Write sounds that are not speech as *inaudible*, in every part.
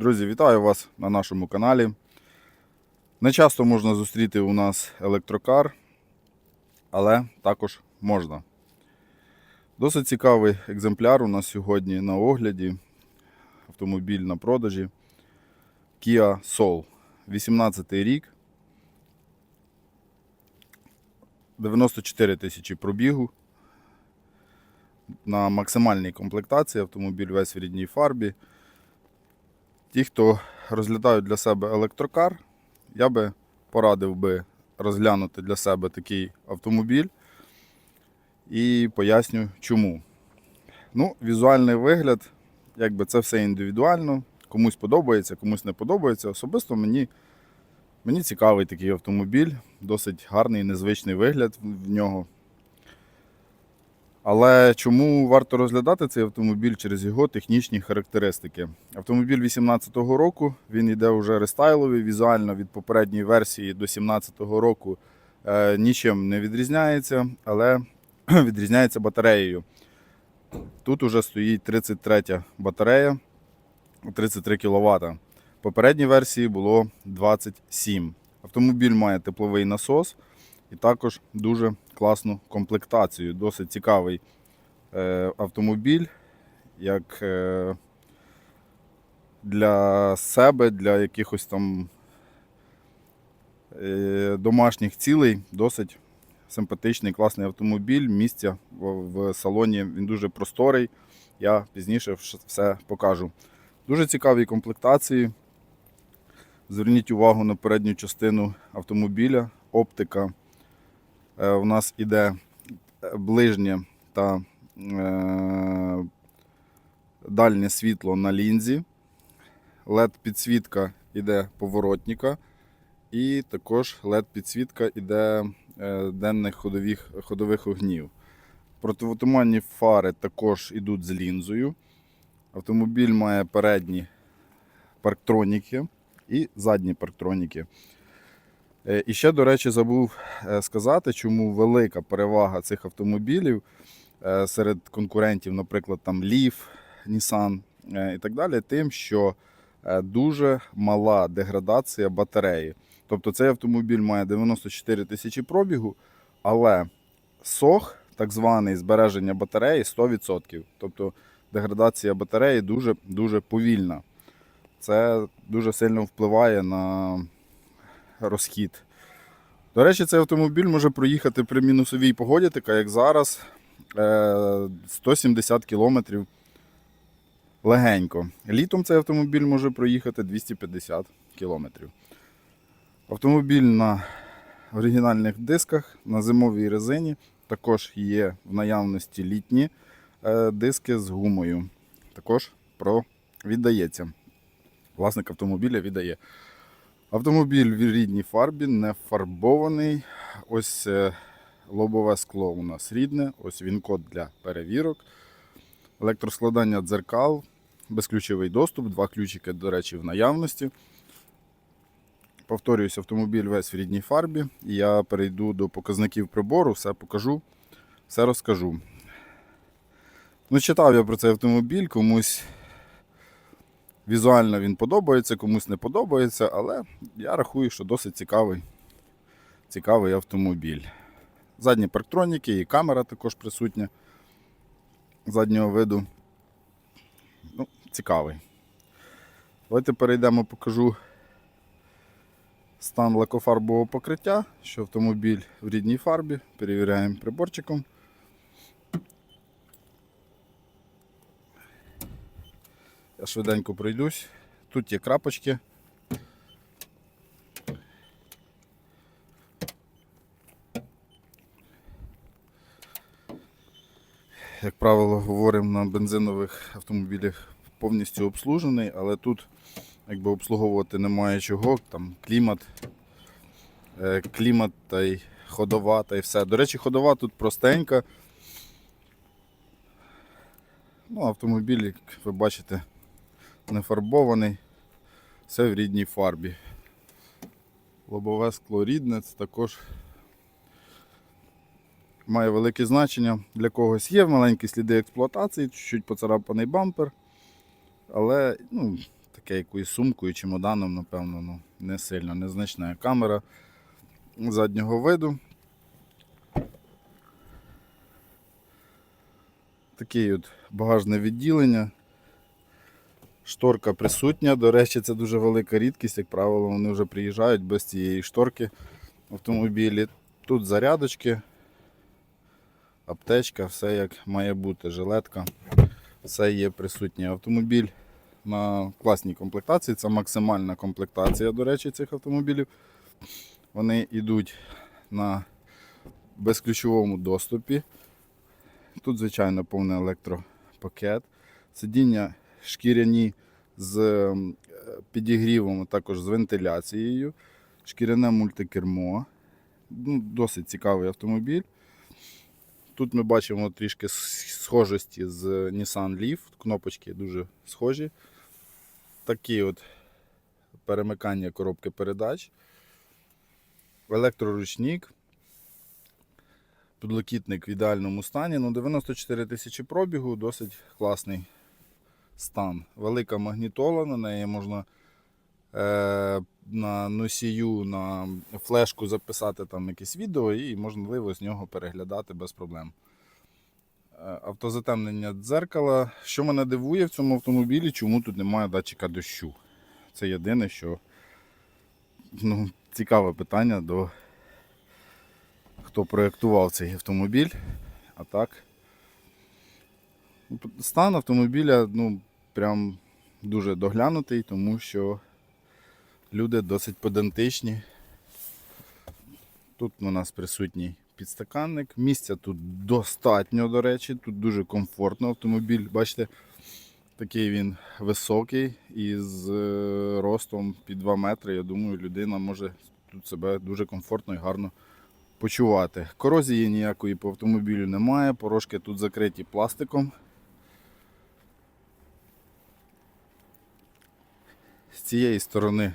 Друзі, вітаю вас на нашому каналі. Не часто можна зустріти у нас електрокар, але також можна. Досить цікавий екземпляр у нас сьогодні на огляді. Автомобіль на продажі. Kia Soul. 18 рік. 94 тисячі пробігу. На максимальній комплектації автомобіль весь в рідній фарбі. Ті, хто розглядають для себе електрокар, я би порадив би розглянути для себе такий автомобіль і поясню чому. Ну, візуальний вигляд, якби це все індивідуально. Комусь подобається, комусь не подобається. Особисто мені, мені цікавий такий автомобіль, досить гарний, незвичний вигляд в нього. Але чому варто розглядати цей автомобіль через його технічні характеристики? Автомобіль 2018 року, він йде вже рестайловий, візуально від попередньої версії до 2017 року е, нічим не відрізняється, але *clears throat* відрізняється батареєю. Тут уже стоїть 33 батарея 33 кВт. В попередній версії було 27. Автомобіль має тепловий насос і також дуже класну комплектацію. Досить цікавий е, автомобіль, як е, для себе, для якихось там е, домашніх цілей. Досить симпатичний, класний автомобіль. Місця в, в салоні він дуже просторий. Я пізніше все покажу. Дуже цікаві комплектації. Зверніть увагу на передню частину автомобіля, оптика. Е, У нас іде е, ближнє та е, дальнє світло на лінзі. LED-підсвітка іде поворотника. І також LED-підсвітка іде е, денних ходових, ходових огнів. Противотуманні фари також йдуть з лінзою. Автомобіль має передні парктроніки і задні парктроніки. Е, І ще, до речі, забув е, сказати, чому велика перевага цих автомобілів е, серед конкурентів, наприклад, там Leaf, Nissan і так далі, тим, що дуже мала деградація батареї. Тобто цей автомобіль має 94 тисячі пробігу, але сох, так званий збереження батареї 100%. Тобто деградація батареї дуже, дуже повільна. Це дуже сильно впливає на розхід. До речі, цей автомобіль може проїхати при мінусовій погоді, така як зараз, е, 170 км легенько. Літом цей автомобіль може проїхати 250 км. Автомобіль на оригінальних дисках, на зимовій резині. Також є в наявності літні е, диски з гумою. Також про віддається. Власник автомобіля віддає. Автомобіль в рідній фарбі, не фарбований. Ось е, лобове скло у нас рідне, ось він код для перевірок. Електроскладання дзеркал, безключовий доступ, два ключики, до речі, в наявності. Повторююсь, автомобіль весь в рідній фарбі. Я перейду до показників прибору, все покажу, все розкажу. Ну, читав я про цей автомобіль, комусь візуально він подобається, комусь не подобається, але я рахую, що досить цікавий, цікавий автомобіль. Задні парктроніки і камера також присутня заднього виду. Ну, цікавий. Давайте перейдемо, покажу стан лакофарбового покриття, що автомобіль в рідній фарбі. Перевіряємо приборчиком. Я швиденько пройдусь. Тут є крапочки. Як правило, говоримо на бензинових автомобілях повністю обслужений, але тут якби обслуговувати немає чого. Там клімат, е, клімат та й ходова та й все. До речі, ходова тут простенька. Ну, автомобіль, як ви бачите, не фарбований, все в рідній фарбі. Лобове скло рідне, це також має велике значення для когось. Є маленькі сліди експлуатації, чуть-чуть поцарапаний бампер. Але ну, таке якоюсь сумкою, чемоданом, напевно, ну, не сильно, незначна камера заднього виду. Таке от багажне відділення. Шторка присутня. До речі, це дуже велика рідкість. Як правило, вони вже приїжджають без цієї шторки в автомобілі. Тут зарядочки, аптечка, все як має бути, жилетка. Все є присутнє. Автомобіль на класній комплектації. Це максимальна комплектація, до речі, цих автомобілів. Вони йдуть на безключовому доступі. Тут, звичайно, повний електропакет. Сидіння шкіряні з ем, підігрівом, а також з вентиляцією. Шкіряне мультикермо. Ну, досить цікавий автомобіль. Тут ми бачимо трішки схожості з Nissan Leaf. Кнопочки дуже схожі. Такі от перемикання коробки передач. Електроручник. Підлокітник в ідеальному стані. Ну, 94 тисячі пробігу, досить класний стан. Велика магнітола, на неї можна е, на носію, на флешку записати там якесь відео і можливо з нього переглядати без проблем. Е, Автозатемнення дзеркала. Що мене дивує в цьому автомобілі, чому тут немає датчика дощу. Це єдине, що ну, цікаве питання до хто проєктував цей автомобіль. А так. ну, Стан автомобіля ну, прям дуже доглянутий, тому що люди досить педантичні. Тут у нас присутній підстаканник. Місця тут достатньо, до речі, тут дуже комфортно автомобіль. Бачите, такий він високий і з е, ростом під 2 метри. Я думаю, людина може тут себе дуже комфортно і гарно почувати. Корозії ніякої по автомобілю немає, порожки тут закриті пластиком. Цієї сторони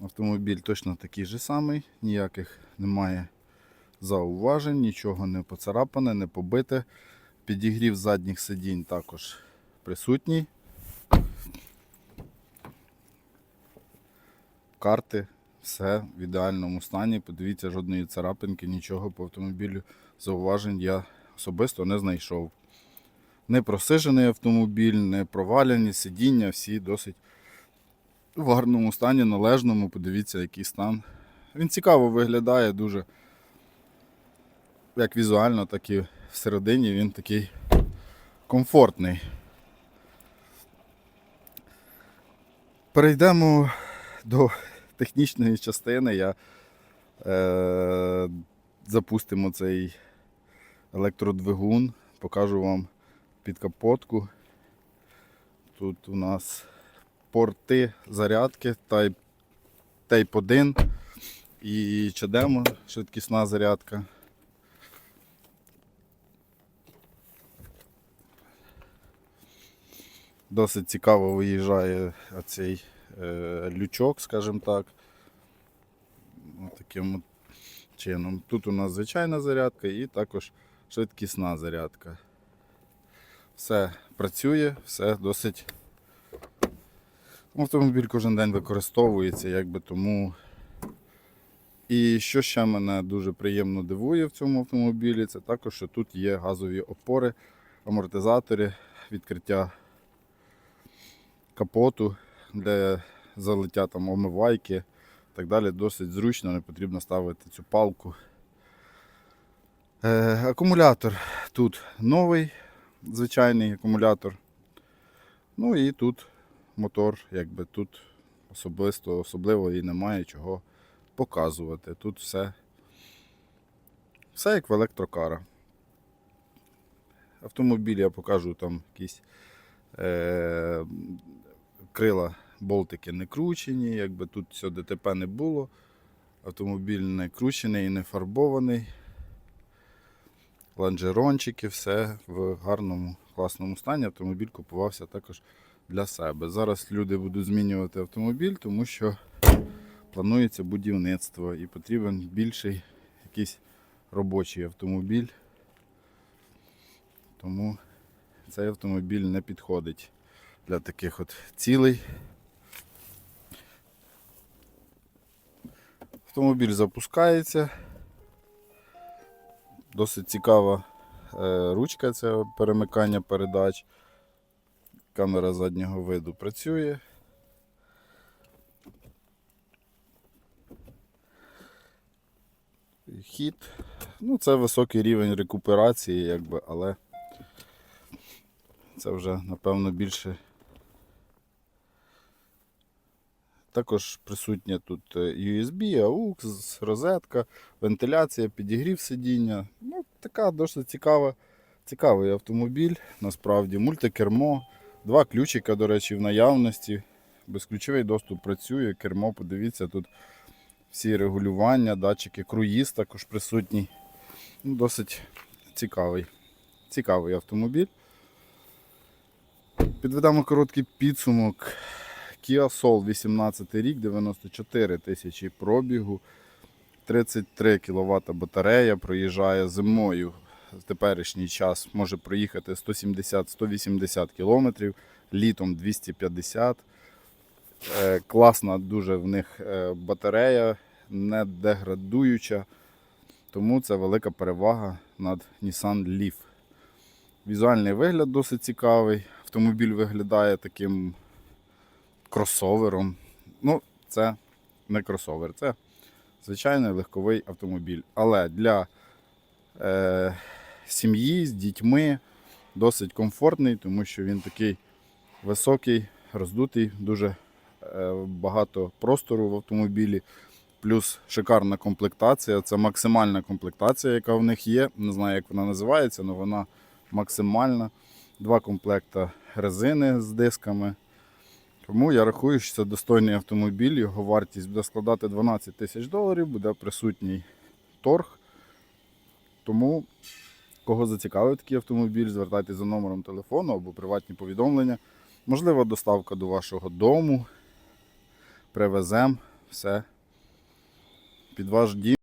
автомобіль точно такий же самий, ніяких немає зауважень, нічого не поцарапане, не побите. Підігрів задніх сидінь також присутній. Карти, все в ідеальному стані. Подивіться, жодної царапинки, нічого по автомобілю зауважень я особисто не знайшов. Не просижений автомобіль, не проваляні сидіння, всі досить в гарному стані, належному. Подивіться, який стан. Він цікаво виглядає дуже. Як візуально, так і всередині він такий комфортний. Перейдемо до технічної частини. Я е, запустимо цей електродвигун, покажу вам підкапотку. Тут у нас порти зарядки Type, Type 1 і чадемо швидкісна зарядка. Досить цікаво виїжджає цей е, лючок, скажімо так. Таким чином. Тут у нас звичайна зарядка і також швидкісна зарядка. Все працює, все досить. Автомобіль кожен день використовується, якби тому. І що ще мене дуже приємно дивує в цьому автомобілі, це також, що тут є газові опори, амортизатори, відкриття капоту для залиття там омивайки. Так далі досить зручно, не потрібно ставити цю палку. Е, акумулятор тут новий, звичайний акумулятор. Ну і тут мотор, якби тут особисто, особливо і немає чого показувати. Тут все, все як в електрокара. Автомобіль я покажу там якісь е, крила болтики не кручені, якби тут все ДТП не було. Автомобіль не кручений і не фарбований. Ланжерончики, все в гарному, класному стані. Автомобіль купувався також для себе. Зараз люди будуть змінювати автомобіль, тому що планується будівництво і потрібен більший якийсь робочий автомобіль. Тому цей автомобіль не підходить для таких от цілей. Автомобіль запускається. Досить цікава е, ручка це перемикання передач. Камера заднього виду працює. Хід. Ну, це високий рівень рекуперації, якби, але це вже, напевно, більше. Також присутня тут е, USB, AUX, розетка, вентиляція, підігрів сидіння. Ну, така досить цікава, цікавий автомобіль, насправді. Мультикермо, два ключика, до речі, в наявності. Безключовий доступ працює, кермо, подивіться, тут всі регулювання, датчики, круїз також присутній. Ну, досить цікавий. Цікавий автомобіль. Підведемо короткий підсумок. Kia Soul 18 рік, 94 тисячі пробігу, 33 кВт батарея, проїжджає зимою в теперішній час, може проїхати 170-180 км, літом 250 Е, Класна дуже в них е, батарея, не деградуюча, тому це велика перевага над Nissan Leaf. Візуальний вигляд досить цікавий. Автомобіль виглядає таким кросовером. Ну, це не кросовер, це звичайний легковий автомобіль. Але для е, сім'ї з дітьми досить комфортний, тому що він такий високий, роздутий, дуже е, багато простору в автомобілі. Плюс шикарна комплектація. Це максимальна комплектація, яка в них є. Не знаю, як вона називається, але вона максимальна. Два комплекта резини з дисками. Тому я рахую, що це достойний автомобіль, його вартість буде складати 12 тисяч доларів, буде присутній торг. Тому, кого зацікавив такий автомобіль, звертайтеся за номером телефону або приватні повідомлення. Можливо, доставка до вашого дому. Привеземо все під ваш дім.